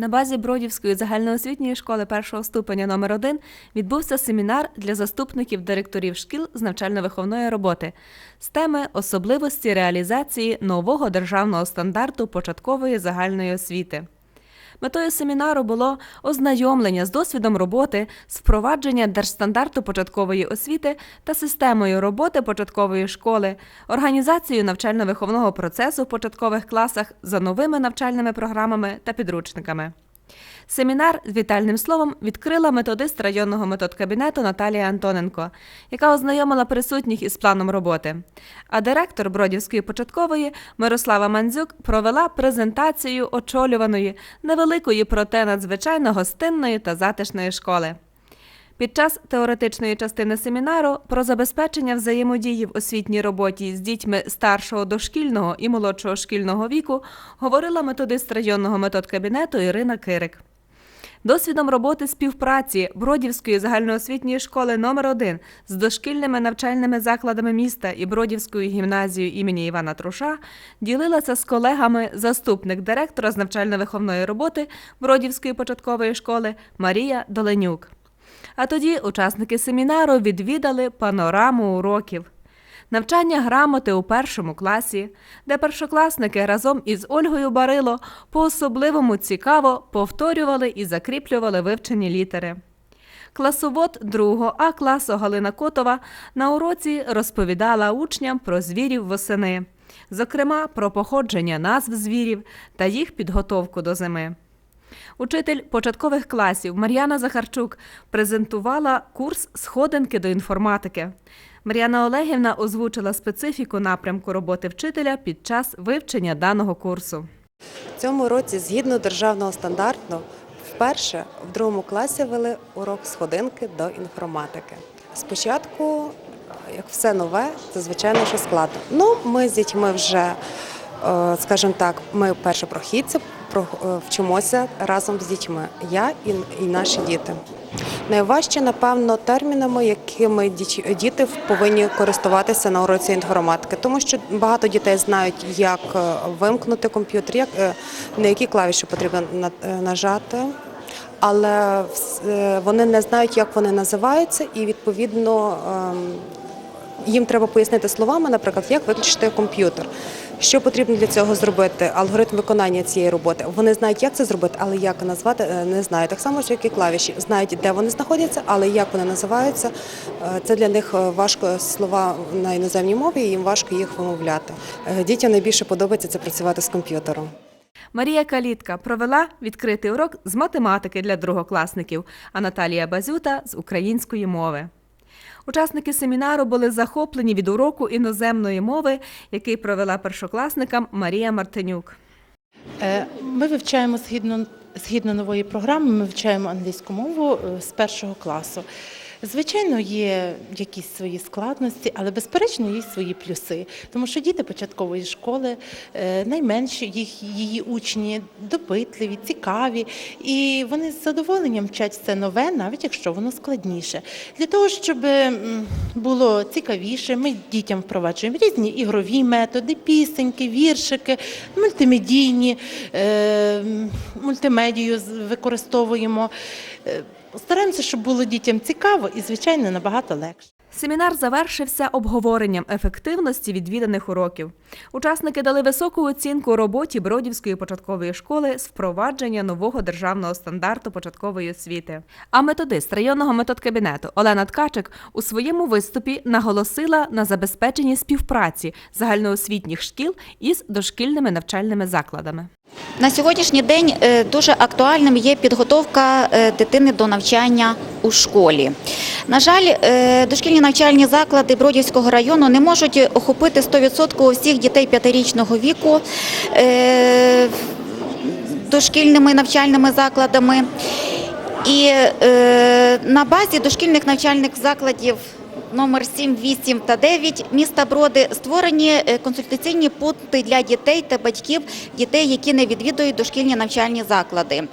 На базі Бродівської загальноосвітньої школи першого ступеня номер 1 відбувся семінар для заступників директорів шкіл з навчально-виховної роботи з теми особливості реалізації нового державного стандарту початкової загальної освіти. Метою семінару було ознайомлення з досвідом роботи, з впровадження держстандарту початкової освіти та системою роботи початкової школи, організацією навчально-виховного процесу в початкових класах за новими навчальними програмами та підручниками. Семінар з вітальним словом відкрила методист районного методкабінету Наталія Антоненко, яка ознайомила присутніх із планом роботи. А директор Бродівської початкової Мирослава Мандзюк провела презентацію очолюваної невеликої, проте надзвичайно гостинної та затишної школи. Під час теоретичної частини семінару про забезпечення взаємодії в освітній роботі з дітьми старшого дошкільного і молодшого шкільного віку говорила методист районного методкабінету Ірина Кирик. Досвідом роботи співпраці Бродівської загальноосвітньої школи номер 1 з дошкільними навчальними закладами міста і Бродівською гімназією імені Івана Труша ділилася з колегами заступник директора з навчально-виховної роботи Бродівської початкової школи Марія Доленюк. А тоді учасники семінару відвідали панораму уроків. Навчання грамоти у першому класі, де першокласники разом із Ольгою Барило по-особливому цікаво повторювали і закріплювали вивчені літери. Класовод 2 А класу Галина Котова на уроці розповідала учням про звірів восени, зокрема про походження назв звірів та їх підготовку до зими. Учитель початкових класів Мар'яна Захарчук презентувала курс Сходинки до інформатики. Мар'яна Олегівна озвучила специфіку напрямку роботи вчителя під час вивчення даного курсу. В цьому році, згідно державного стандарту, вперше в другому класі вели урок сходинки до інформатики. Спочатку, як все нове, це звичайно що складно. Ну, ми з дітьми вже, скажімо так, ми першопрохідці, про- е, вчимося разом з дітьми. Я і, наші діти. Найважче, напевно, термінами, якими діти повинні користуватися на уроці інформатики, тому що багато дітей знають, як е, вимкнути комп'ютер, як е, на які клавіші потрібно е, нажати. Але е, вони не знають, як вони називаються, і відповідно ем, їм треба пояснити словами, наприклад, як виключити комп'ютер. Що потрібно для цього зробити? Алгоритм виконання цієї роботи. Вони знають, як це зробити, але як назвати е, не знають. Так само, як і клавіші. Знають, де вони знаходяться, але як вони називаються. е, Це для них е, важко слова на іноземній мові, і їм важко їх вимовляти. Дітям найбільше подобається це працювати з комп'ютером. Марія Калітка провела відкритий урок з математики для другокласників, а Наталія Базюта з української мови. Учасники семінару були захоплені від уроку іноземної мови, який провела першокласникам Марія Мартинюк. Е, Ми вивчаємо згідно, згідно нової програми, ми вивчаємо англійську мову е, з першого класу. Звичайно, є якісь свої складності, але безперечно є свої плюси. Тому що діти початкової школи е, найменші їх її учні допитливі, цікаві, і вони з задоволенням вчать все нове, навіть якщо воно складніше. Для того, щоб було цікавіше, ми дітям впроваджуємо різні ігрові методи, пісеньки, віршики, мультимедійні, е, мультимедію використовуємо. Е, Стараємося, щоб було дітям цікаво і, звичайно, набагато легше. Семінар завершився обговоренням ефективності відвіданих уроків. Учасники дали високу оцінку роботі Бродівської початкової школи з впровадження нового державного стандарту початкової освіти. А методист районного методкабінету Олена Ткачик у своєму виступі наголосила на забезпеченні співпраці загальноосвітніх шкіл із дошкільними навчальними закладами. На сьогоднішній день е, дуже актуальним є підготовка е, дитини до навчання у школі. На жаль, е, дошкільні навчальні заклади Бродівського району не можуть охопити 100% всіх дітей п'ятирічного віку дошкільними навчальними закладами. І на базі дошкільних навчальних закладів номер 7, 8 та 9 міста Броди створені е, консультаційні пункти для дітей та батьків дітей, які не відвідують дошкільні навчальні заклади.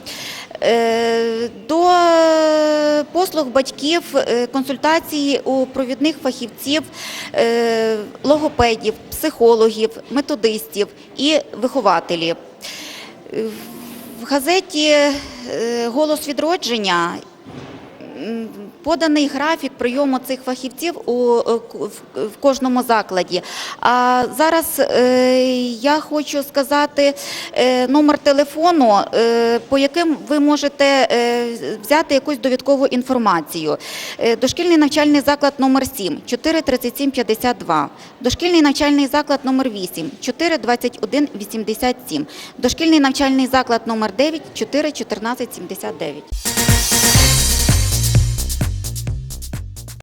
Е, До послуг батьків е, консультації у провідних фахівців, логопедів, психологів, методистів і вихователів. В газеті Голос відродження поданий графік прийому цих фахівців у, е, в- кожному закладі. А зараз е, я хочу сказати е, номер телефону, по яким ви можете взяти якусь довідкову інформацію. Дошкільний навчальний заклад номер 7 4 37 52. Дошкільний навчальний заклад номер 8 4 21 87. Дошкільний навчальний заклад номер 9 4 14 79.